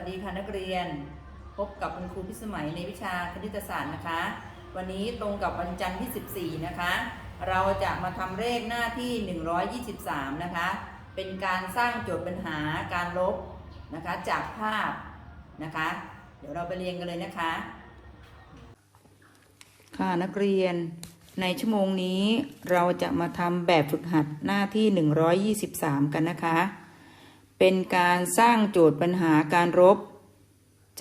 วัสดีค่ะนักเรียน พบกับคุณครูพิสมัยในวิชาคณิตศาสตร์นะคะ วันนี้ตรงกับวันจันทร์ที่ 14 นะคะ เราจะมาทำเลขหน้าที่ 123 นะคะ เป็นการสร้างโจทย์ปัญหาการลบนะคะจากภาพนะคะ เดี๋ยวเราไปเรียนกันเลยนะคะ ค่ะนักเรียนในชั่วโมงนี้เราจะมาทำแบบฝึกหัดหน้าที่ 123 กันนะคะ เป็นการสร้างโจทย์ปัญหาการรบ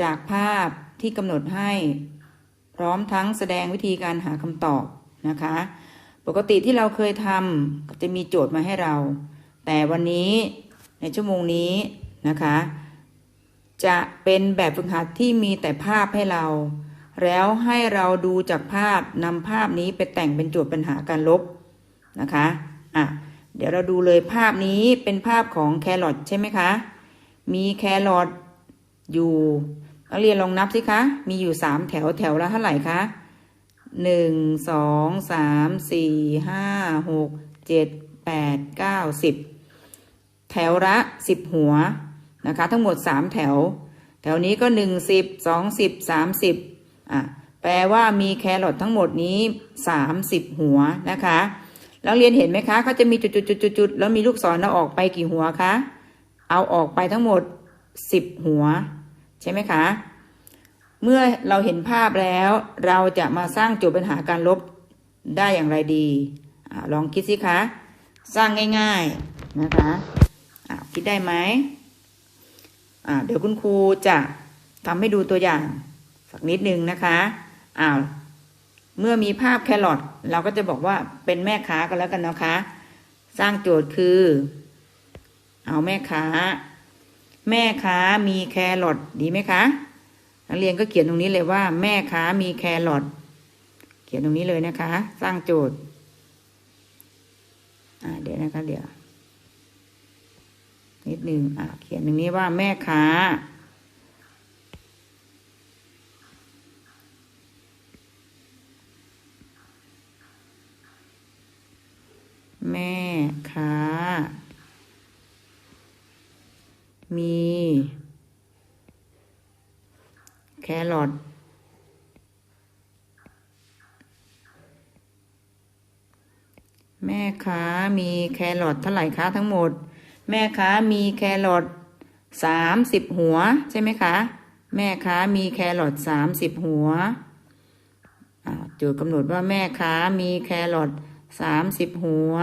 จากภาพที่กำหนดให้ พร้อมทั้งแสดงวิธีการหาคำตอบนะคะ ปกติที่เราเคยทำจะมีโจทย์มาให้เรา แต่วันนี้ในชั่วโมงนี้นะคะ จะเป็นแบบฝึกหัดที่มีแต่ภาพให้เรา แล้วให้เราดูจากภาพนำภาพนี้ไปแต่งเป็นโจทย์ปัญหาการลบนะคะอะ เดี๋ยวเราดูเลยภาพนี้เป็นภาพของแครอทใช่ไหมคะ มีแครอทอยู่นักเรียนลองนับสิคะ มีอยู่สามแถวแถวละเท่าไหร่คะหนึ่งสองสามสี่ห้าหกเจ็ดแปดเก้าสิบแถวละสิบหัวนะคะ ทั้งหมดสามแถว แถวนี้ก็หนึ่งสิบสองสิบสามสิบอะแปลว่ามีแครอททั้งหมดนี้สามสิบหัวนะคะ แล้วเรียนเห็นไหมคะเขาจะมีจุดๆๆๆแล้วมีลูกศรเอาออกไปกี่หัวคะ เอาออกไปทั้งหมดสิบหัว ใช่ไหมคะ เมื่อเราเห็นภาพแล้วเราจะมาสร้างโจทย์ปัญหาการลบได้อย่างไรดีอลองคิดสิคะ สร้างง่ายๆนะคะคิดได้ไหมเดี๋ยวคุณครูจะทำให้ดูตัวอย่างสักนิดนึงนะคะอ้าว เมื่อมีภาพแครอทเราก็จะบอกว่าเป็นแม่ค้ากันแล้วกันนะคะ สร้างโจทย์คือ เอาแม่ค้า แม่ค้ามีแครอทดีไหมคะนักเรียนก็เขียนตรงนี้เลยว่า แม่ค้ามีแครอทเขียนตรงนี้เลยนะคะ สร้างโจทย์เดี๋ยวนะคะเดี๋ยวนิดนึงเขียนตรงนี้ว่าแม่ค้า แม่ค้า มี แครอทแม่ค้ามีแครอทเท่าไหร่คะทั้งหมด แม่ค้ามีแครอทสามสิบหัว ใช่ไหมคะ แม่ค้ามีแครอทสามสิบหัวอ่าโจทย์กำหนดว่าแม่ค้ามีแครอท สามสิบหัว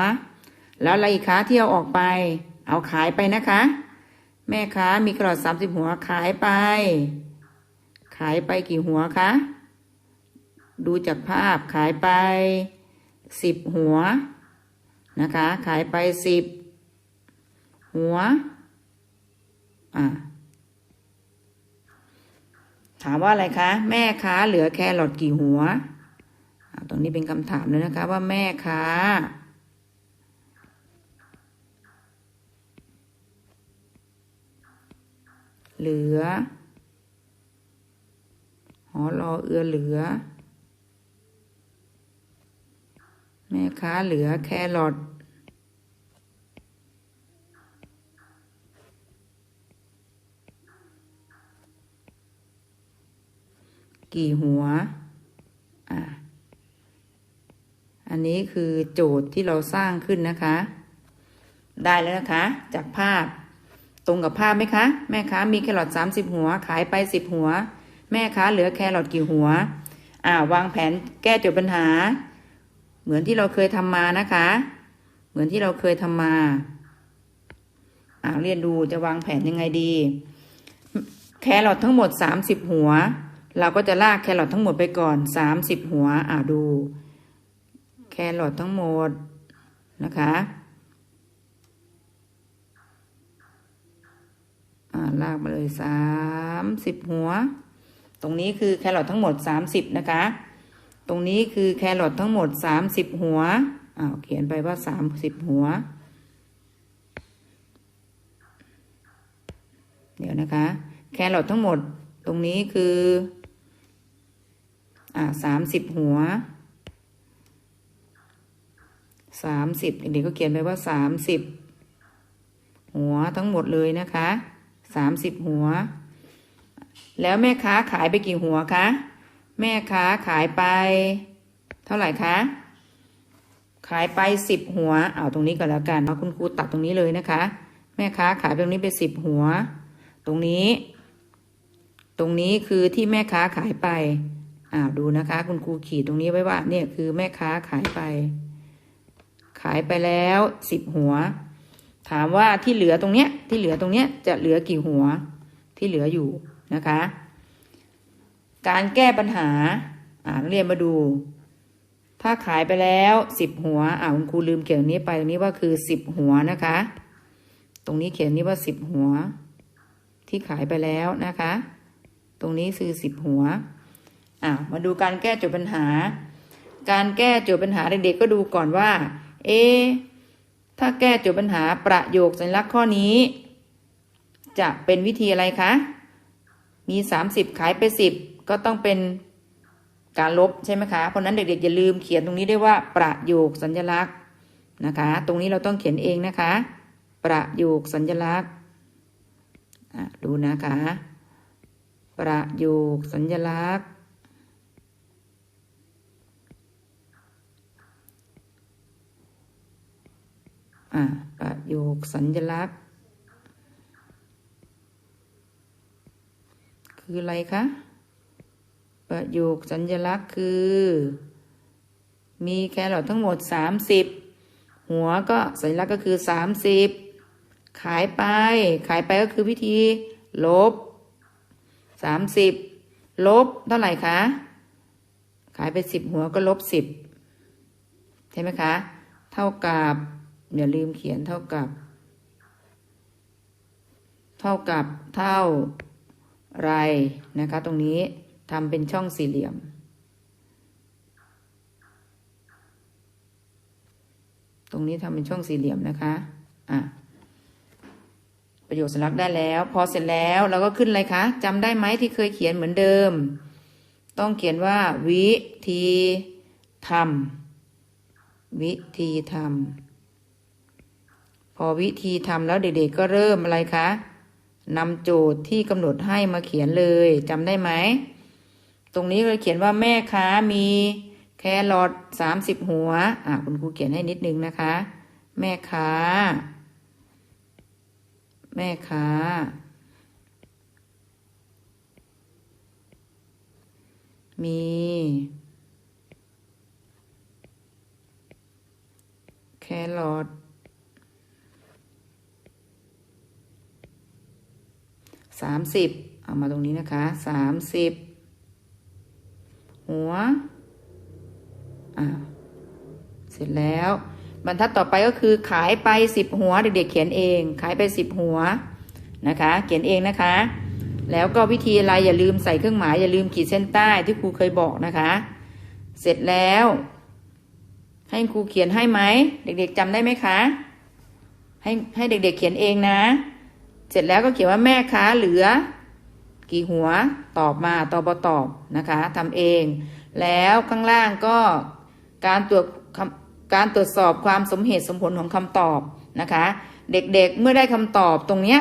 แล้วอะไรอีกคะที่เอาออกไป เอาขายไปนะคะ แม่ค้ามีแครอทสามสิบหัวขายไป ขายไปกี่หัวคะดูจากภาพขายไปสิบหัวนะคะ ขายไปสิบหัวอ่าถามว่าอะไรคะ แม่ค้าเหลือแครอทกี่หัว ตรงนี้เป็นคำถามเลยนะคะ ว่าแม่ค้าเหลือ หอรอเอือเหลือ แม่ค้าเหลือแครอทกี่หัว อะ อันนี้คือโจทย์ที่เราสร้างขึ้นนะคะ ได้แล้วนะคะ จากภาพ ตรงกับภาพไหมคะ แม่ค้ามีแครอทสามสิบหัว ขายไปสิบหัว แม่ค้าเหลือแครอทกี่หัว อ่าวางแผนแก้โจทย์ปัญหา เหมือนที่เราเคยทำมานะคะ เหมือนที่เราเคยทำมาอ่าเรียนดูจะวางแผนยังไงดี แครอททั้งหมดสามสิบหัว เราก็จะลากแครอททั้งหมดไปก่อนสามสิบหัวอ่าดู แครอททั้งหมดนะคะลากมาเลยสามสิบหัว ตรงนี้คือแครอททั้งหมดสามสิบนะคะ ตรงนี้คือแครอททั้งหมดสามสิบหัวอ้าวเขียนไปว่าสามสิบหัว เดี๋ยวนะคะ แครอททั้งหมด ตรงนี้คือ อ่าสามสิบหัว สามสิบเด็กๆก็เขียนไปว่าสามสิบหัวทั้งหมดเลยนะคะสามสิบหัว แล้วแม่ค้าขายไปกี่หัวคะ แม่ค้าขายไป เท่าไหร่คะ ขายไปสิบหัว เอาตรงนี้ก็แล้วกันเอาคุณครูตัดตรงนี้เลยนะคะ แม่ค้าขายตรงนี้ไปสิบหัว ตรงนี้ ตรงนี้คือที่แม่ค้าขายไป อ่าดูนะคะ คุณครูขีดตรงนี้ไว้ว่า เนี่ยคือแม่ค้าขายไป ขายไปแล้วสิบหัว ถามว่าที่เหลือตรงเนี้ยที่เหลือตรงเนี้ยจะเหลือกี่หัวที่เหลืออยู่นะคะ การแก้ปัญหาอ่านเรียนมาดู ถ้าขายไปแล้วสิบหัวอ่าคุณครูลืมเขียนนี้ไปตรงนี้ว่าคือสิบหัวนะคะ ตรงนี้เขียนนี้ว่าสิบหัว ที่ขายไปแล้วนะคะ ตรงนี้คือสิบหัวอ่ามาดูการแก้โจทย์ปัญหา การแก้โจทย์ปัญหาเด็กๆก็ดูก่อนว่า เอ ถ้าแก้โจทย์ปัญหาประโยคสัญลักษณ์ข้อนี้ จะเป็นวิธีอะไรคะ มีสามสิบขายไปสิบก็ต้องเป็นการลบใช่ไหมคะ เพราะนั้นเด็กๆอย่าลืมเขียนตรงนี้ด้วยว่าประโยคสัญลักษณ์นะคะ ตรงนี้เราต้องเขียนเองนะคะ ประโยคสัญลักษณ์ดูนะคะ ประโยคสัญลักษณ์ อ่าประโยคสัญลักษณ์ คืออะไรคะ ประโยคสัญลักษณ์คือ มีแครอททั้งหมด30หัวก็สัญลักษณ์ก็คือ30ขายไป ขายไปก็คือวิธี ลบ30ลบเท่าไหร่คะ ขายไป10หัวก็ลบ10ใช่ไหมคะ เท่ากับ อย่าลืมเขียนเท่ากับ เท่ากับเท่าไรนะคะ ตรงนี้ทำเป็นช่องสี่เหลี่ยม ตรงนี้ทำเป็นช่องสี่เหลี่ยมนะคะอะประโยคสัญลักษณ์ได้แล้ว พอเสร็จแล้วเราก็ขึ้นอะไรคะจำได้ไหมที่เคยเขียนเหมือนเดิม ต้องเขียนว่า วิธีทำวิธีทำ อวิธีทำแล้วเด็กๆก็เริ่มอะไรคะนำโจทย์ที่กำหนดให้มาเขียนเลยจำได้ไหม ตรงนี้เลยเขียนว่าแม่ค้ามีแครอทสามสิบหัว อะคุณครูเขียนให้นิดนึงนะคะ แม่ค้า แม่ค้า มี แครอท สามสิบเอามาตรงนี้นะคะสามสิบหัวอ่าเสร็จแล้ว บรรทัดต่อไปก็คือขายไปสิบหัวเด็กๆเขียนเอง ขายไปสิบหัวนะคะ เขียนเองนะคะ แล้วก็วิธีอะไรอย่าลืมใส่เครื่องหมายอย่าลืมขีดเส้นใต้ที่ครูเคยบอกนะคะ เสร็จแล้ว ให้ครูเขียนให้ไหมเด็กๆจำได้ไหมคะ ให้ให้เด็กๆเขียนเองนะ เสร็จแล้วก็เขียนว่าแม่ค้าเหลือ กี่หัวตอบมาตอบบตอบนะคะทำเอง แล้วข้างล่างก็การตรวจการตรวจสอบความสมเหตุสมผลของคำตอบนะคะ เด็กๆเมื่อได้คำตอบตรงเนี้ย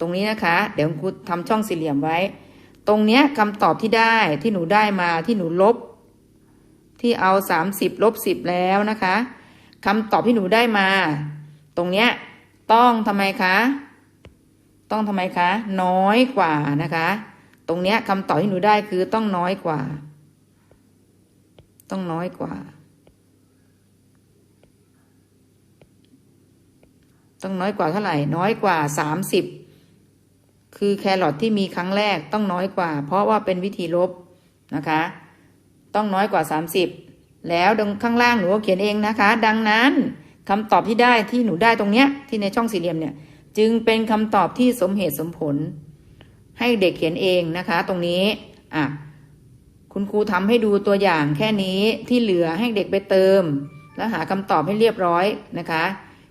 ตรงนี้นะคะ เดี๋ยวครูทำช่องสี่เหลี่ยมไว้ ตรงเนี้ยคำตอบที่ได้ที่หนูได้มาที่หนูลบ ที่เอาสามสิบลบสิบแล้วนะคะคำตอบที่หนูได้มา ตรงเนี้ยต้องทำไมคะ ต้องทำไมคะ น้อยกว่านะคะ ตรงเนี้ยคำตอบที่หนูได้คือต้องน้อยกว่า ต้องน้อยกว่า ต้องน้อยกว่าเท่าไหร่ น้อยกว่าสามสิบคือแครอทที่มีครั้งแรกต้องน้อยกว่า เพราะว่าเป็นวิธีลบนะคะ ต้องน้อยกว่าสามสิบแล้วตรงข้างล่างหนูก็เขียนเองนะคะ ดังนั้นคำตอบที่ได้ที่หนูได้ตรงเนี้ยที่ในช่องสี่เหลี่ยมเนี่ย จึงเป็นคำตอบที่สมเหตุสมผล ให้เด็กเขียนเองนะคะ ตรงนี้อะคุณครูทำให้ดูตัวอย่างแค่นี้ที่เหลือให้เด็กไปเติม แล้วหาคำตอบให้เรียบร้อยนะคะ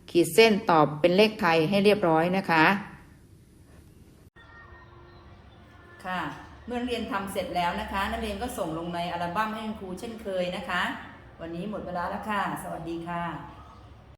ขีดเส้นตอบเป็นเลขไทยให้เรียบร้อยนะคะ ค่ะ เมื่อเรียนทำเสร็จแล้วนะคะนักเรียนก็ส่งลงในอัลบั้มให้คุณครูเช่นเคยนะคะ วันนี้หมดเวลาแล้วค่ะ สวัสดีค่ะ